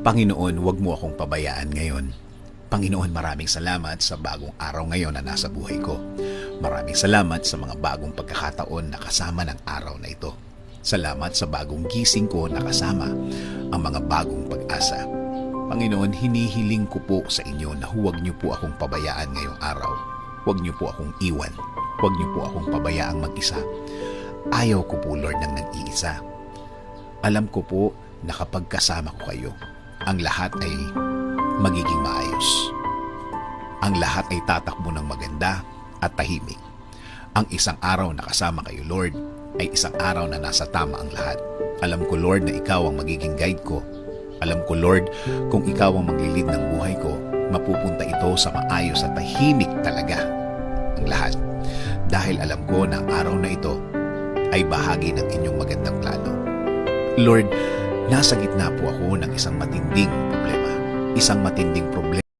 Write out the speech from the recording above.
Panginoon, huwag mo akong pabayaan ngayon. Panginoon, maraming salamat sa bagong araw ngayon na nasa buhay ko. Maraming salamat sa mga bagong pagkakataon na kasama ng araw na ito. Salamat sa bagong gising ko na kasama ang mga bagong pag-asa. Panginoon, hinihiling ko po sa inyo na huwag niyo po akong pabayaan ngayong araw. Huwag niyo po akong iwan. Huwag niyo po akong pabayaang mag-isa. Ayaw ko po, Lord, ng nag-iisa. Alam ko po na kapag kasama ko kayo, ang lahat ay magiging maayos. Ang lahat ay tatakbo ng maganda at tahimik. Ang isang araw na kasama kayo, Lord, ay isang araw na nasa tama ang lahat. Alam ko, Lord, na ikaw ang magiging guide ko. Alam ko, Lord, kung ikaw ang maglilid ng buhay ko, mapupunta ito sa maayos at tahimik talaga ang lahat. Dahil alam ko na ang araw na ito ay bahagi ng inyong magandang plano. Lord, nasa gitna po ako ng isang matinding problema. Isang matinding problema